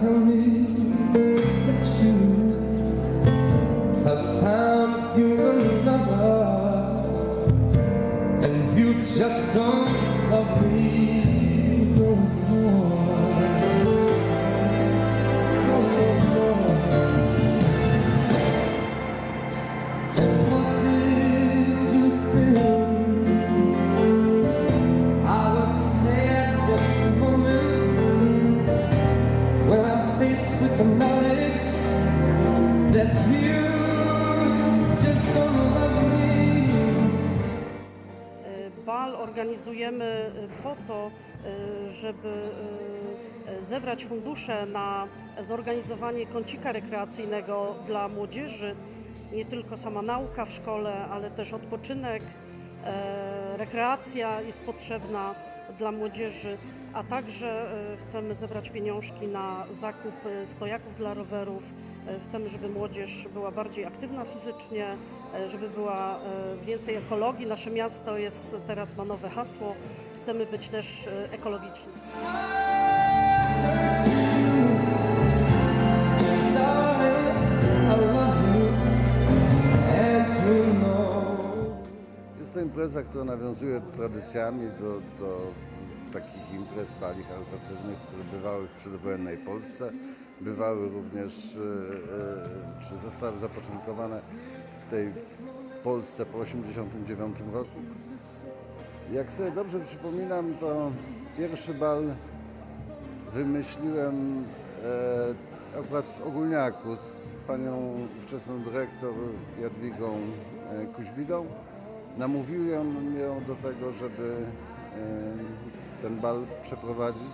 tell me that you have found you another, and you just don't Bal organizujemy y, po to, y, żeby zebrać fundusze na zorganizowanie kącika rekreacyjnego dla młodzieży. Nie tylko sama nauka w szkole, ale też odpoczynek, e, rekreacja jest potrzebna dla młodzieży, a także e, chcemy zebrać pieniążki na zakup e, stojaków dla rowerów. E, Chcemy, żeby młodzież była bardziej aktywna fizycznie, żeby była więcej ekologii. Nasze miasto jest teraz ma nowe hasło. Chcemy być też ekologiczni. Impreza, która nawiązuje tradycjami do, do takich imprez bali charytatywnych, które bywały w przedwojennej Polsce. Bywały również, e, e, czy zostały zapoczątkowane w tej Polsce po 1989 roku. Jak sobie dobrze przypominam, to pierwszy bal wymyśliłem e, akurat w Ogólniaku z panią ówczesną dyrektor Jadwigą Kuźbidą. Namówiłem ją do tego, żeby ten bal przeprowadzić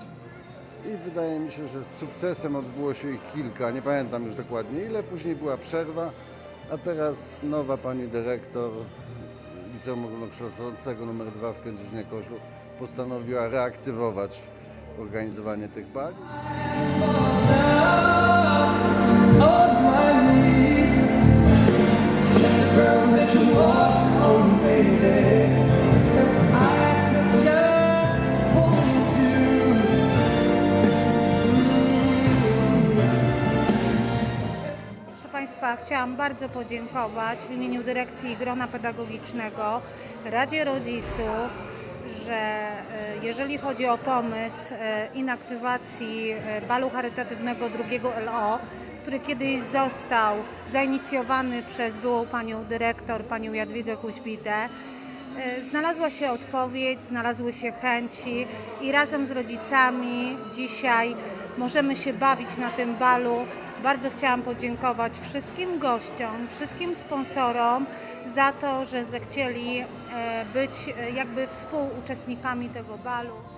i wydaje mi się, że z sukcesem odbyło się ich kilka, nie pamiętam już dokładnie ile, później była przerwa, a teraz nowa pani dyrektor Liceum Ogólnokształcącego nr 2 w Kędzierzynie-Koźlu postanowiła reaktywować organizowanie tych bali. Państwa, chciałam bardzo podziękować w imieniu dyrekcji grona pedagogicznego, Radzie Rodziców, że e, jeżeli chodzi o pomysł e, inaktywacji e, balu charytatywnego drugiego LO, który kiedyś został zainicjowany przez byłą panią dyrektor, panią Jadwigę Kuźbitę, Znalazła się odpowiedź, znalazły się chęci i razem z rodzicami dzisiaj możemy się bawić na tym balu. Bardzo chciałam podziękować wszystkim gościom, wszystkim sponsorom za to, że zechcieli e, być e, jakby współuczestnikami tego balu.